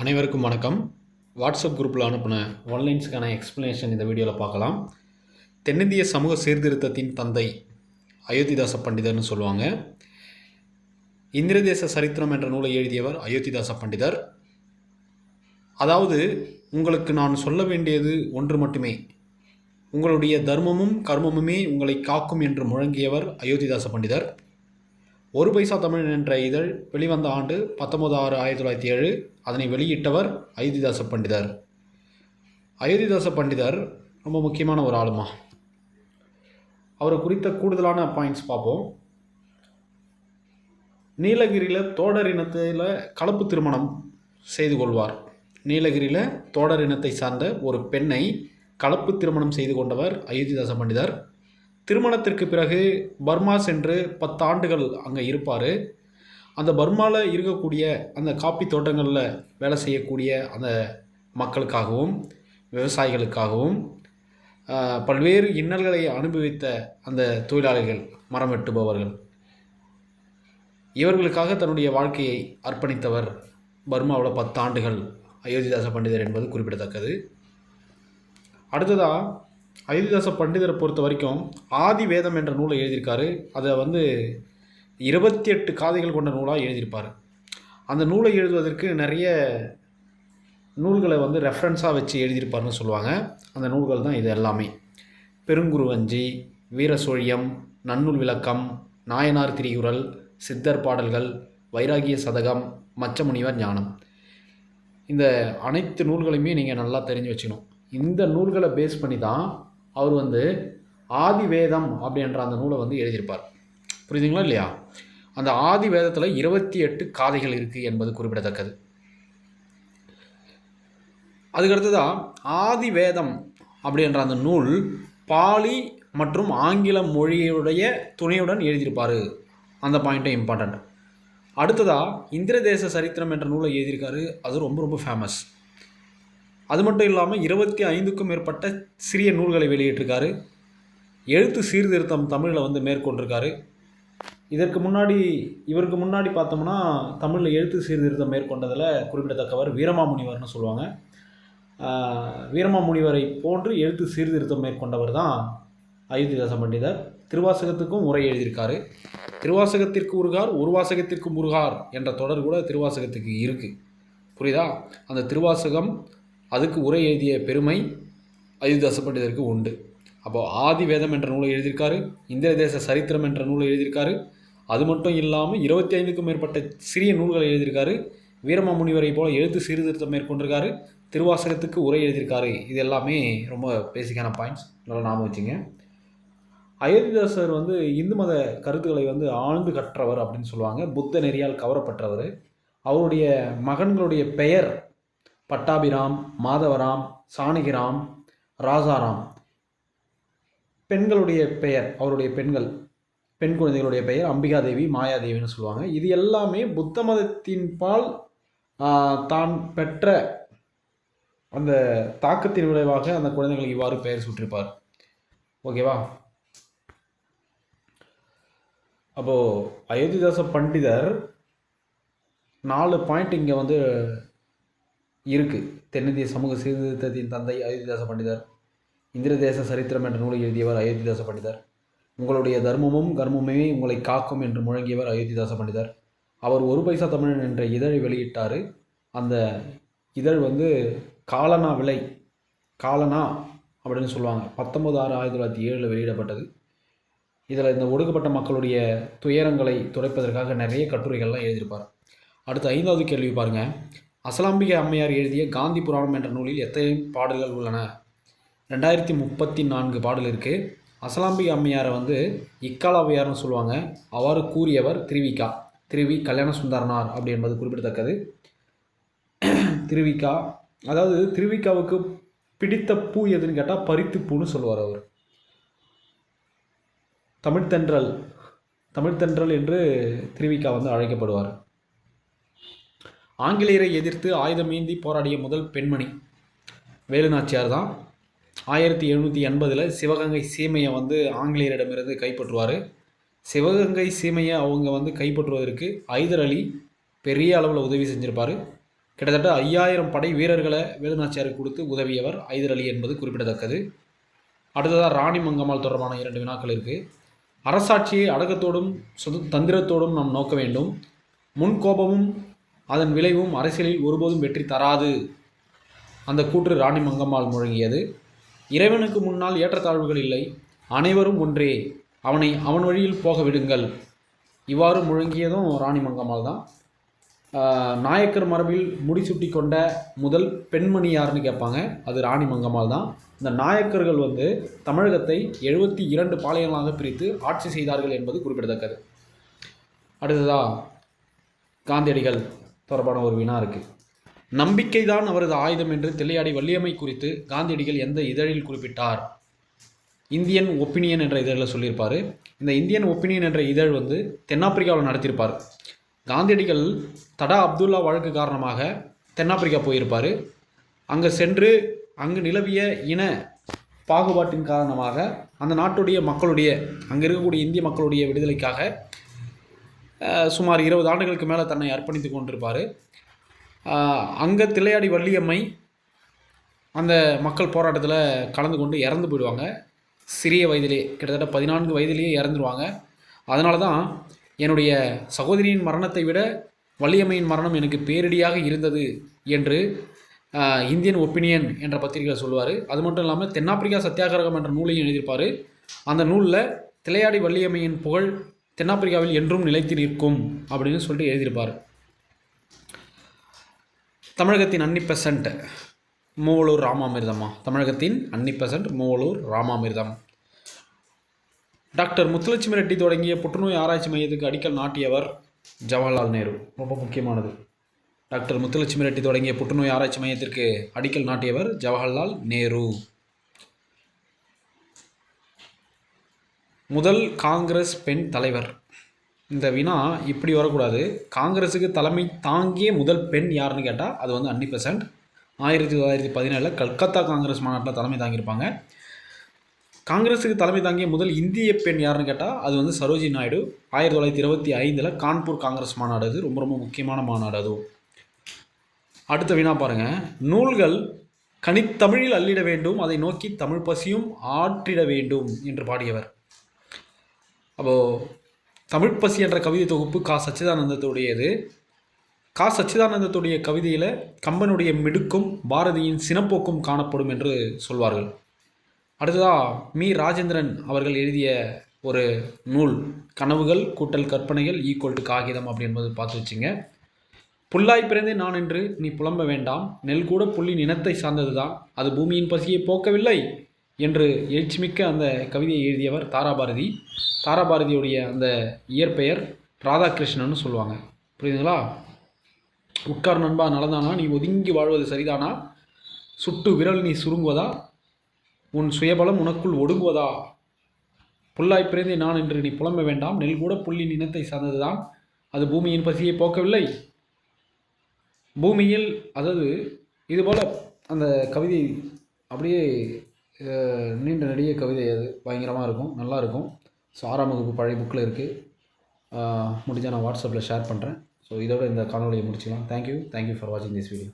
அனைவருக்கும் வணக்கம். வாட்ஸ்அப் குரூப்பில் அனுப்பின ஒன்லைன்ஸுக்கான எக்ஸ்ப்ளனேஷன் இந்த வீடியோவில் பார்க்கலாம். தென்னிந்திய சமூக சீர்திருத்தத்தின் தந்தை அயோத்திதாச பண்டிதர்னு சொல்லுவாங்க. இந்திரதேச சரித்திரம் என்ற நூலை எழுதியவர் அயோத்திதாச பண்டிதர். அதாவது உங்களுக்கு நான் சொல்ல வேண்டியது ஒன்று மட்டுமே. உங்களுடைய தர்மமும் கர்மமுமே உங்களை காக்கும் என்று முழங்கியவர் அயோத்திதாச பண்டிதர். ஒரு பைசா தமிழ் என்ற இதழ் வெளிவந்த ஆண்டு பத்தொம்பது ஆறு ஆயிரத்தி தொள்ளாயிரத்தி ஏழு. அதனை வெளியிட்டவர் அயோத்திதாச பண்டிதர். அயோத்திதாச பண்டிதர் ரொம்ப முக்கியமான ஒரு ஆளுமா. அவரை குறித்த கூடுதலான பாயிண்ட்ஸ் பார்ப்போம். நீலகிரியில் தோடர் இனத்தில் கலப்பு திருமணம் செய்து கொள்வார். நீலகிரியில் தோடர் இனத்தை சார்ந்த ஒரு பெண்ணை கலப்பு திருமணம் செய்து கொண்டவர் அயோத்திதாச பண்டிதர். திருமணத்திற்கு பிறகு பர்மா சென்று பத்து ஆண்டுகள் அங்கே இருப்பார். அந்த பர்மாவில் இருக்கக்கூடிய அந்த காப்பி தோட்டங்களில் வேலை செய்யக்கூடிய அந்த மக்களுக்காகவும் விவசாயிகளுக்காகவும் பல்வேறு இன்னல்களை அனுபவித்த அந்த தொழிலாளிகள் மரம் வெட்டுபவர்கள். இவர்களுக்காக தன்னுடைய வாழ்க்கையை அர்ப்பணித்தவர் பர்மாவில் பத்தாண்டுகள் அயோத்திதாச பண்டிதர் என்பது குறிப்பிடத்தக்கது. அடுத்ததாக அயோத்திதாச பண்டிதரை பொறுத்த வரைக்கும் ஆதி வேதம் என்ற நூலை எழுதியிருக்காரு. அதை வந்து இருபத்தி எட்டு காதைகள் கொண்ட நூலாக எழுதியிருப்பார். அந்த நூலை எழுதுவதற்கு நிறைய நூல்களை வந்து ரெஃபரன்ஸாக வச்சு எழுதியிருப்பார்னு சொல்லுவாங்க. அந்த நூல்கள் தான் இது எல்லாமே. பெருங்குருவஞ்சி வீரசோழியம் நன்னூல் விளக்கம் நாயனார் திரிகுறள் சித்தர் பாடல்கள் வைராகிய சதகம் மச்சமுனிவர் ஞானம். இந்த அனைத்து நூல்களையுமே நீங்கள் நல்லா தெரிஞ்சு வச்சுக்கணும். இந்த நூல்களை பேஸ் பண்ணி தான் அவர் வந்து ஆதிவேதம் அப்படின்ற அந்த நூலை வந்து எழுதியிருப்பார். புரியுதுங்களா இல்லையா? அந்த ஆதி வேதத்தில் இருபத்தி எட்டு காதைகள் இருக்குது என்பது குறிப்பிடத்தக்கது. அதுக்கடுத்ததாக ஆதி வேதம் அப்படின்ற அந்த நூல் பாலி மற்றும் ஆங்கில மொழியுடைய துணையுடன் எழுதியிருப்பார். அந்த பாயிண்ட்டும் இம்பார்ட்டண்ட் அடுத்ததாக இந்திரதேச சரித்திரம் என்ற நூலை எழுதியிருக்காரு. அது ரொம்ப ரொம்ப ஃபேமஸ் அது மட்டும் இல்லாமல் இருபத்தி ஐந்துக்கும் மேற்பட்ட சிறிய நூல்களை வெளியிட்டிருக்காரு. எழுத்து சீர்திருத்தம் தமிழில் வந்து மேற்கொண்டிருக்காரு. இதற்கு முன்னாடி இவருக்கு முன்னாடி பார்த்தோம்னா தமிழில் எழுத்து சீர்திருத்தம் மேற்கொண்டதில் குறிப்பிடத்தக்கவர் வீரமாமுனிவர்னு சொல்லுவாங்க. வீரமாமுனிவரை போன்று எழுத்து சீர்திருத்தம் மேற்கொண்டவர் தான் அயோத்திதாச பண்டிதர். திருவாசகத்துக்கும் உரை எழுதியிருக்காரு. திருவாசகத்திற்கு உருகார் ஒரு வாசகத்திற்கு முருகார் என்ற தொடர் கூட திருவாசகத்துக்கு இருக்குது புரியுதா? அந்த திருவாசகம் அதுக்கு உரை எழுதிய பெருமை அயோத்திதாச பண்டிதருக்கு உண்டு. அப்போது ஆதி வேதம் என்ற நூலை எழுதியிருக்காரு இந்திர தேச சரித்திரம் என்ற நூலை எழுதியிருக்காரு அது மட்டும் இல்லாமல் இருபத்தி ஐந்துக்கும் மேற்பட்ட சிறிய நூல்களை எழுதியிருக்காரு. வீரமாமுனிவரை போல எழுத்து சீர்திருத்தம் மேற்கொண்டிருக்காரு. திருவாசகத்துக்கு உரை எழுதியிருக்காரு. இது எல்லாமே ரொம்ப பேசிக்கான பாயிண்ட்ஸ் நல்லா ஞாபகம் வச்சுங்க. அயோத்திதாசர் வந்து இந்து மத கருத்துக்களை வந்து ஆழ்ந்து கற்றவர் அப்படின்னு சொல்லுவாங்க. புத்த நெறியால் கவரப்பட்டவர். அவருடைய மகன்களுடைய பெயர் பட்டாபிராம் மாதவராம் சாணகிராம் ராசாராம். பெண்களுடைய பெயர் அவருடைய பெண்கள் பெண் குழந்தைகளுடைய பெயர் அம்பிகாதேவி மாயாதேவின்னு சொல்லுவாங்க. இது எல்லாமே புத்த மதத்தின் பால் தான் பெற்ற அந்த தாக்கத்தின் விளைவாக அந்த குழந்தைகளுக்கு இவ்வாறு பெயர் சுற்றிருப்பார். ஓகேவா? அப்போது அயோத்திதாச பண்டிதர் நாலு பாயிண்ட் இங்கே வந்து இருக்குது தென்னிந்திய சமூக சீர்திருத்தத்தின் தந்தை அயோத்திதாச பண்டிதர். இந்திரதேச சரித்திரம் என்ற நூலை எழுதியவர் அயோத்திதாச பண்டிதர். உங்களுடைய தர்மமும் கர்மமே உங்களை காக்கும் என்று முழங்கியவர் அயோத்திதாச பண்டிதர். அவர் ஒரு பைசா தமிழன் என்ற இதழை வெளியிட்டார். அந்த இதழ் வந்து காலனா விலை காலனா அப்படின்னு சொல்லுவாங்க. பத்தொம்பது ஆறு ஆயிரத்தி தொள்ளாயிரத்தி ஏழில் வெளியிடப்பட்டது. இதில் இந்த ஒடுக்கப்பட்ட மக்களுடைய துயரங்களை துடைப்பதற்காக நிறைய கட்டுரைகள்லாம் எழுதியிருப்பார். அடுத்து ஐந்தாவது கேள்வி பாருங்கள் அசலாம்பிகை அம்மையார் எழுதிய காந்தி புராணம் என்ற நூலில் எத்தனை பாடல்கள் உள்ளன? ரெண்டாயிரத்தி முப்பத்தி நான்கு பாடல் இருக்குது அசலாம்பி அம்மையாரை வந்து இக்காலாவையார்னு சொல்லுவாங்க. அவ்வாறு கூறியவர் திருவிக்கா திருவி கல்யாண சுந்தரனார் அப்படி என்பது குறிப்பிடத்தக்கது. திருவிக்கா அதாவது திருவிக்காவுக்கு பிடித்த பூ எதுன்னு கேட்டால் பருத்தி பூன்னு சொல்லுவார் அவர். தமிழ்த்தென்றல் தமிழ்த்தென்றல் என்று திருவிக்கா வந்து அழைக்கப்படுவார். ஆங்கிலேயரை எதிர்த்து ஆயுதம் ஏந்தி போராடிய முதல் பெண்மணி வேலுநாச்சியார் தான். ஆயிரத்தி எழுநூற்றி எண்பதில் சிவகங்கை சீமையை வந்து ஆங்கிலேயரிடமிருந்து கைப்பற்றுவார். சிவகங்கை சீமையை அவங்க வந்து கைப்பற்றுவதற்கு ஐதர் அலி பெரிய அளவில் உதவி செஞ்சிருப்பார். கிட்டத்தட்ட ஐயாயிரம் படை வீரர்களை வேலுநாச்சியாருக்கு கொடுத்து உதவியவர் ஐதர் அலி என்பது குறிப்பிடத்தக்கது. அடுத்ததாக ராணி மங்கம்மாள் தொடர்பான இரண்டு வினாக்கள் இருக்குது அரசாட்சியை அடக்கத்தோடும் சுத தந்திரத்தோடும் நாம் நோக்க வேண்டும். முன்கோபமும் அதன் விளைவும் அரசியலில் ஒருபோதும் வெற்றி தராது. அந்த கூற்று ராணி மங்கம்மாள் முழங்கியது. இறைவனுக்கு முன்னால் ஏற்றத்தாழ்வுகள் இல்லை. அனைவரும் ஒன்றே. அவனை அவன் வழியில் போக விடுங்கள். இவ்வாறு முழங்கியதும் ராணி மங்கம்மாள் தான். நாயக்கர் மரபில் முடிசூட்டி கொண்ட முதல் பெண்மணி யாருன்னு கேட்பாங்க. அது ராணி மங்கம்மாள் தான். இந்த நாயக்கர்கள் வந்து தமிழகத்தை எழுபத்தி இரண்டு பாளையங்களாக பிரித்து ஆட்சி செய்தார்கள் என்பது குறிப்பிடத்தக்கது. அடுத்ததா காந்தியடிகள் தொடர்பான ஒரு வினா இருக்குது நம்பிக்கைதான் அவரது ஆயுதம் என்று தில்லையாடி வள்ளியம்மை குறித்து காந்தியடிகள் எந்த இதழில் குறிப்பிட்டார்? இந்தியன் ஒப்பீனியன் என்ற இதழில் சொல்லியிருப்பார். இந்த இந்தியன் ஒப்பீனியன் என்ற இதழ் வந்து தென்னாப்பிரிக்காவில் நடத்தியிருப்பார். காந்தியடிகள் தடா அப்துல்லா வழக்கு காரணமாக தென்னாப்பிரிக்கா போயிருப்பார். அங்கே சென்று அங்கு நிலவிய இன பாகுபாட்டின் காரணமாக அந்த நாட்டுடைய மக்களுடைய அங்கே இருக்கக்கூடிய இந்திய மக்களுடைய விடுதலைக்காக சுமார் இருபது ஆண்டுகளுக்கு மேலே தன்னை அர்ப்பணித்து கொண்டிருப்பார். அங்கே தில்லையாடி வள்ளியம்மை அந்த மக்கள் போராட்டத்தில் கலந்து கொண்டு இறந்து போயிடுவாங்க. சிறிய வயதிலே கிட்டத்தட்ட பதினான்கு வயதிலேயே இறந்துருவாங்க. அதனால தான் என்னுடைய சகோதரியின் மரணத்தை விட வள்ளியம்மையின் மரணம் எனக்கு பேரிடியாக இருந்தது என்று இந்தியன் ஒப்பீனியன் என்ற பத்திரிகையில் சொல்லுவார். அது மட்டும் இல்லாமல் தென்னாப்பிரிக்கா சத்தியாகிரகம் என்ற நூலையும் எழுதியிருப்பார். அந்த நூலில் திளையாடி வள்ளியம்மையின் புகழ் தென்னாப்பிரிக்காவில் என்றும் நிலைத்து நிற்கும் அப்படின்னு சொல்லிட்டு எழுதியிருப்பார். தமிழகத்தின் அன்னி பெசன்ட் மூவலூர் ராமாமிர்தமா தமிழகத்தின் Annie Besant Moovalur Ramamirtham. Doctor Muthulakshmi Reddy தொடங்கிய புற்றுநோய் ஆராய்ச்சி மையத்துக்கு அடிக்கல் நாட்டியவர் ஜவஹர்லால் நேரு. ரொம்ப முக்கியமானது. டாக்டர் முத்துலட்சுமி ரெட்டி தொடங்கிய புற்றுநோய் ஆராய்ச்சி மையத்திற்கு அடிக்கல் நாட்டியவர் ஜவஹர்லால் நேரு. முதல் காங்கிரஸ் பெண் தலைவர். இந்த வினா இப்படி வரக்கூடாது. காங்கிரஸுக்கு தலைமை தாங்கிய முதல் பெண் யாருன்னு கேட்டால் அது வந்து அன்னி பெசன்ட். ஆயிரத்தி தொள்ளாயிரத்தி பதினேழில் கல்கத்தா காங்கிரஸ் மாநாட்டில் தலைமை தாங்கியிருப்பாங்க. காங்கிரஸுக்கு தலைமை தாங்கிய முதல் இந்திய பெண் யாருன்னு கேட்டால் அது வந்து சரோஜி நாயுடு. ஆயிரத்தி தொள்ளாயிரத்தி இருபத்தி ஐந்தில் கான்பூர் காங்கிரஸ் மாநாடு அது. ரொம்ப ரொம்ப முக்கியமான மாநாடு அதுவும் அடுத்த வினா பாருங்க. நூல்கள் கனித்தமிழில் அள்ளிட வேண்டும் அதை நோக்கி தமிழ் பசியும் ஆற்றிட வேண்டும் என்று பாடியவர். அப்போது தமிழ் பசி என்ற கவிதை தொகுப்பு கா. சச்சிதானந்தத்துடையது. கா. சச்சிதானந்தத்துடைய கவிதையில் கம்பனுடைய மிடுக்கும் பாரதியின் சினப்போக்கும் காணப்படும் என்று சொல்வார்கள். அடுத்ததாக மீ. ராஜேந்திரன் அவர்கள் எழுதிய ஒரு நூல் கனவுகள் கூட்டல் கற்பனைகள் ஈக்குவல் டு காகிதம் அப்படி என்பது பார்த்து வச்சுங்க. புல்லாய் பிறந்தே நான் என்று நீ புலம்ப வேண்டாம். நெல் கூட புள்ளின் இனத்தை சார்ந்ததுதான். அது பூமியின் பசியை போக்கவில்லை. என்று எழுச்சிமிக்க அந்த கவிதையை எழுதியவர் தாராபாரதி. தாராபாரதியுடைய அந்த இயற்பெயர் ராதாகிருஷ்ணன்னு சொல்லுவாங்க. புரியுதுங்களா? உட்கார் நண்பா நடந்தானா நீ ஒதுங்கி வாழ்வது சரிதானா? சுட்டு விரல் நீ சுருங்குவதா? உன் சுயபலம் உனக்குள் ஒடுங்குவதா? புல்லாய் பிறந்தே நான் என்று நீ புலம்ப வேண்டாம். நெல் கூட புள்ளின் இனத்தை சார்ந்ததுதான். அது பூமியின் பசியை போக்கவில்லை. பூமியில் அதாவது இதுபோல் அந்த கவிதை அப்படியே நீண்ட நெடிய கவிதை அது. பயங்கரமாக இருக்கும். நல்லாயிருக்கும் ஸோ ஆறாம் வகுப்பு பழைய புக்கில் இருக்குது முடிஞ்சால் நான் வாட்ஸ்அப்பில் ஷேர் பண்ணுறேன் ஸோ இதோட இந்த காணொலியை முடிச்சுக்கலாம். Thank you thank you for வாட்சிங் திஸ் வீடியோ